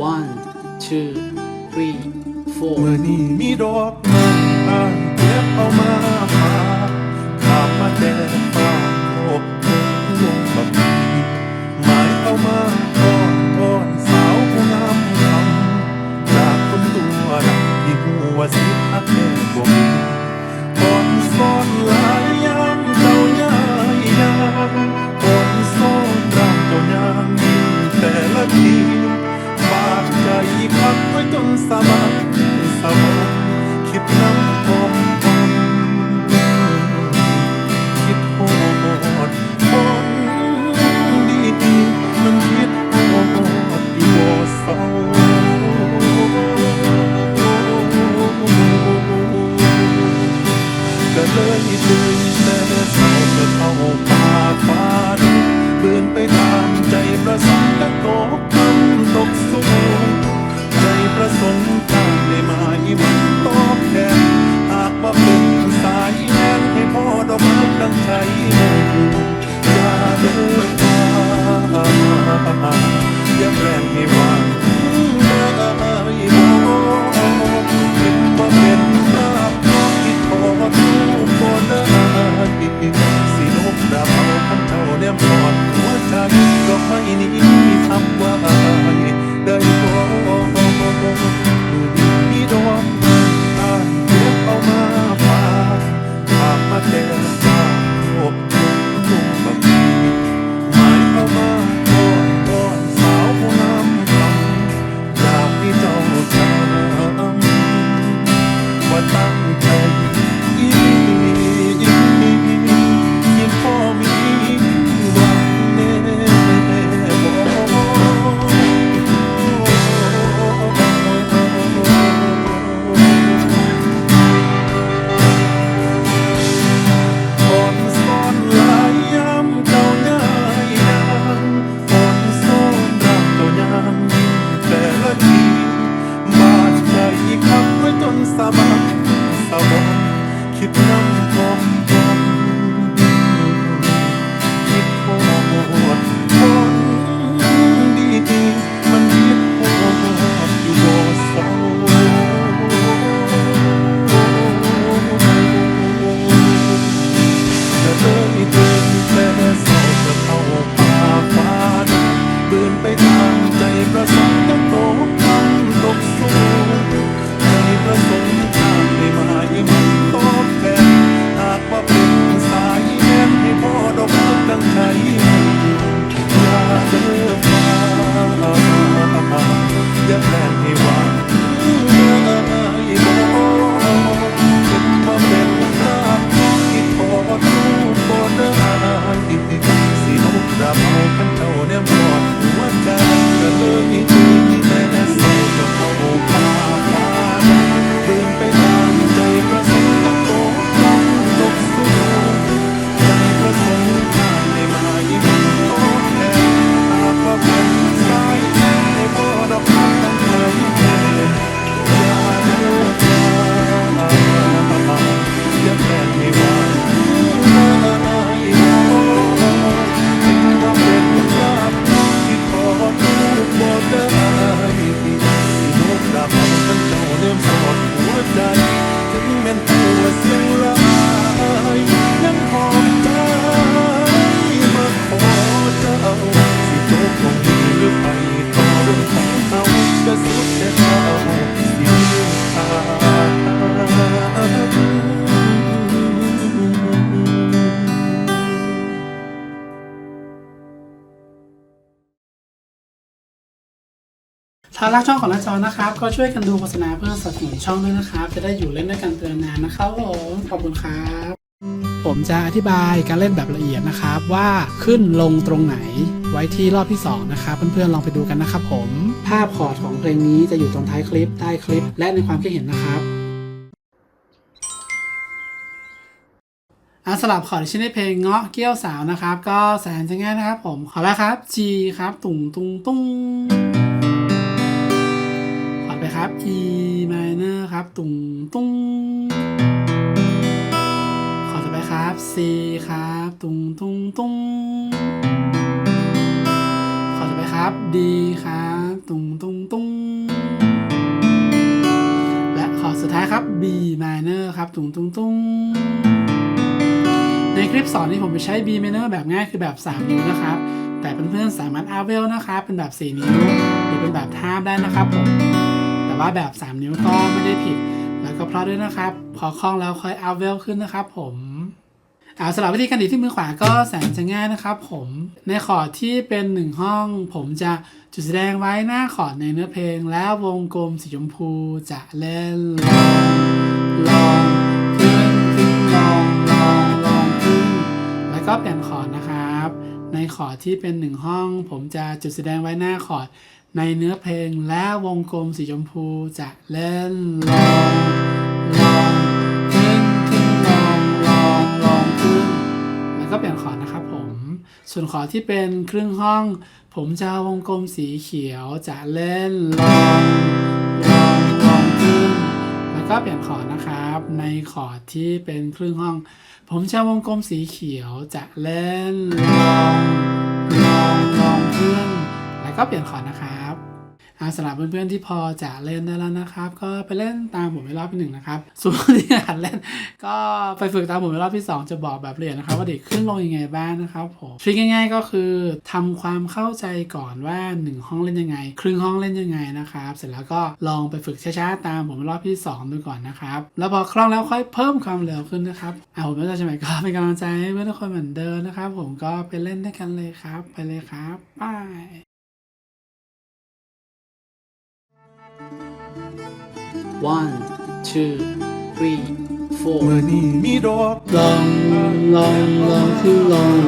one two three four เมื่อนี้มีดอกไม้เก็บเอามาฝากกลับมาแดง น้ำตกคิดโหดคนดีดีมันคิดโหดอยู่เศร้าก็เลยตื่นแต่เศร้าก็เข้าป่าฟ้าดเบื่ไปตามใจประสานกับโก ถ้ารักช่องของน้าจอนะครับ ก็ช่วยกันดูโฆษณาเพื่อสนับสนุนช่องด้วยนะครับ จะได้อยู่เล่นด้วยกันเตือนนานนะครับผมขอบคุณครับผมจะอธิบายการเล่นแบบละเอียดนะครับว่าขึ้นลงตรงไหนไว้ที่รอบที่ 2 นะครับ เพื่อนๆลองไปดูกันนะครับผม ภาพคอร์ดของเพลงนี้จะอยู่ตรงท้ายคลิปใต้คลิป และในความคิดเห็นนะครับอันสลับขอดชิ้นในเพลงเงาะเกี้ยวสาวนะครับ ก็แสนจะง่ายนะครับผมขอแล้วครับ G ครับตุ่งตุงตุง ไปครับ E minor ครับ ตุงตุงขอต่อไปครับ C ครับ ตุงตุงตุงขอต่อไปครับ D ครับ ตุงตุงตุงและขอสุดท้ายครับ B minor ครับ ตุงตุงตุงในคลิปสอนนี้ผมไปใช้ B minor แบบง่ายคือแบบ 3 นิ้วนะครับ แต่เพื่อนๆสามารถ a v e l นะครับ เป็นแบบ 4 นิ้ว หรือเป็นแบบทาบได้นะครับผม ว่าแบบ3 นิ้วก็ไม่ได้ผิด แล้วก็เพราะด้วยนะครับ พอคล่องแล้วค่อย a v e l ขึ้นนะครับ ผมเอาสำหรับวิธีการดีดที่มือขวาก็แสนจะง่ายนะครับ ผมในคอร์ดที่เป็น1ห้อง ผมจะจุดแสดงไว้หน้าคอร์ดในเนื้อเพลง แล้ววงกลมสีชมพูจะเล่นลองลองขึ้นขึ้นลองลองลองขึ้นแล้วก็เปลี่ยนคอร์ดนะครับ ในคอร์ดที่เป็นหนึ่งห้อง ผมจะจุดแสดงไว้หน้าคอร์ด ในเนื้อเพลงและวงกลมสีชมพูจะเล่นลองลองขึ้นขึ้นลองลองลองขึ้นแล้วก็เปลี่ยนคอร์ดนะครับผม ส่วนคอร์ดที่เป็นครึ่งห้อง ผมจะวงกลมสีเขียวจะเล่นลองลองลองขึ้นแล้วก็เปลี่ยนคอร์ดนะครับ ในคอร์ดที่เป็นครึ่งห้อง ผมจะวงกลมสีเขียวจะเล่นลองลองลองขึ้นแล้วก็เปลี่ยนคอร์ดนะครับ อาสำหรับเพื่อนๆที่พอจะเล่นได้แล้วนะครับ ก็ไปเล่นตามผมในรอบที่หนึ่งนะครับ ส่วนที่หัดเล่น ก็ไปฝึกตามผมในรอบที่ 2 จะบอกแบบละเอียดนะครับ ว่าเด็กขึ้นลงยังไงบ้างนะครับผมทริคง่าย ๆ ก็คือทำความเข้าใจก่อนว่า 1 ห้องเล่นยังไง ครึ่งห้องเล่นยังไงนะครับ เสร็จแล้วก็ลองไปฝึกช้าๆตามผมในรอบที่ 2 ดูก่อนนะครับแล้วพอคล่องแล้วค่อยเพิ่มความเร็วขึ้นนะครับเอาผมไม่ต้องใช่ไหมก็เป็นกำลังใจให้เพื่อนทุกคนเหมือนเดิมนะครับ ผมก็ไปเล่นด้วยกันเลยครับ ไปเลยครับบาย one two three four เมื่อนี้มีดอกลองลองลองขึ้นลอง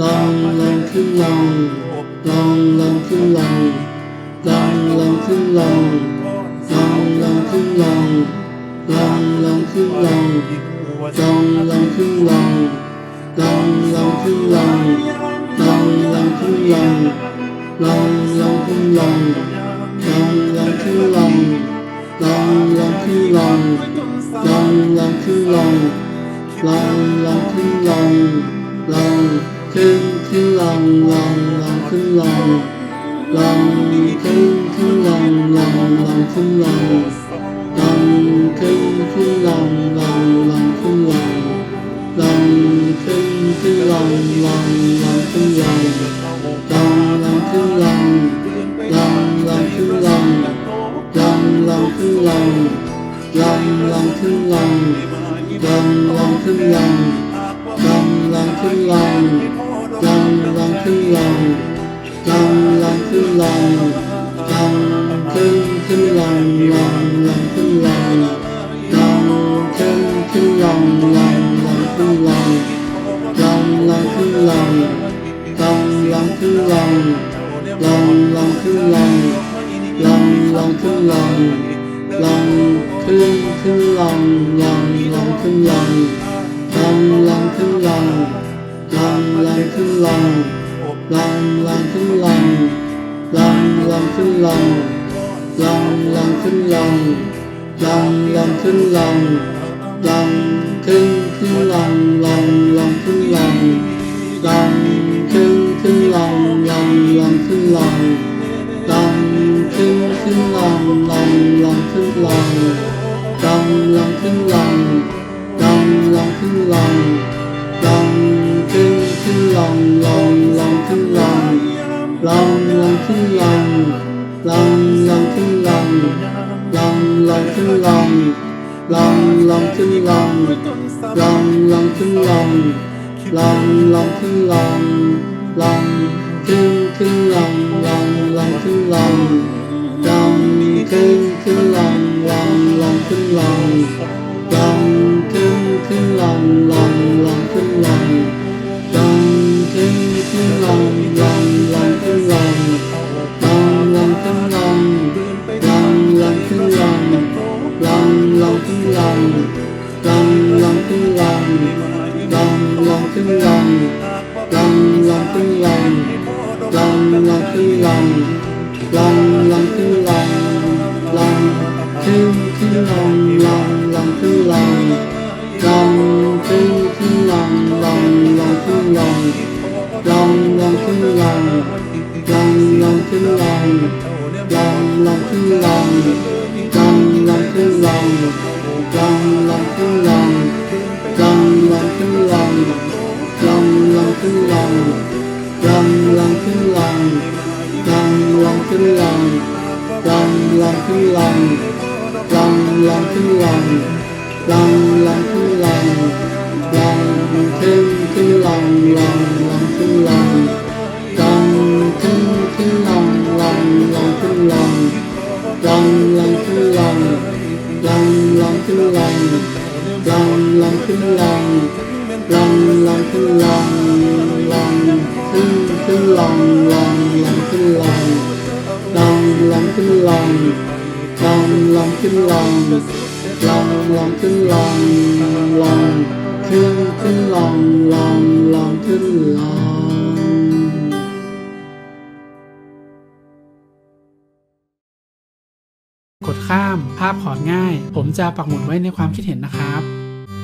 ลองลองขึ้นลองลองลองขึ้นลองลองลองขึ้นลองลองลองขึ้นลองลองลองขึ้นลองลองลองขึ้นลองลองลองขึ้นลองลองลองขึ้นลอง ลองลองลองขึ้นลองลองขึ้นขึ้นลองลองลองขึ้นลองลองขึ้นขึ้นลองลองลองขึ้นลง ลงขึ้นขึ้นลงลงลงขึ้นลง ลงขึ้นขึ้นลองลองลองขึ้นลองลองลองขึ้นลอง ลองลองลองขึ้นลองลองลองขึ้นลองลองลองขึ้นลองลองขึ้นขึ้นลองลองลองขึ้นลองลองลองขึ้นลองลองลองขึ้นลองลองลองขึ้นลองลองลองขึ้นลองลองลองขึ้นลองลองลองขึ้นลองลองขึ้นขึ้นลองลองลองขึ้น ลองขึ้นขึ้นลองลองลองขึ้นลองลองขึ้นขึ้นลองลองลองขึ้นลองลองลองขึ้นลองลองลองขึ้นลองลองขึ้นขึ้นลองลองลองขึ้นลองลองลองขึ้นลองลองลองขึ้นลองลองลองขึ้นลองลองลองขึ้นลองลองลองขึ้นลอง ลองลองขึ้นลองลองขึ้นขึ้นลองลองลองขึ้นลองลองขึ้นขึ้นลองลองลองขึ้นลองลองขึ้นขึ้นลองลองลองขึ้นลองลองขึ้นขึ้นลองลองลองขึ้นลองลองลองขึ้นลองลองลองขึ้นลองลองลองขึ้นลองลองลองขึ้นลองลองึงลองลองลองตึงลองลองลองตึงลองลองลองตึงลองลองตึงตึงลองลองลองตึงลองลองตึงตึงลองลองลองตึงลองลองลองตึงลองลองลองตึงลองลองลองตึงลอง ลองลองขึ้นลองลองลองขึ้นลองลองลองขึ้นลองลองขึ้นขึ้นลองลองลองขึ้นลองกดข้ามภาพคอดง่าย ผมจะปักหมุดไว้ในความคิดเห็นนะครับ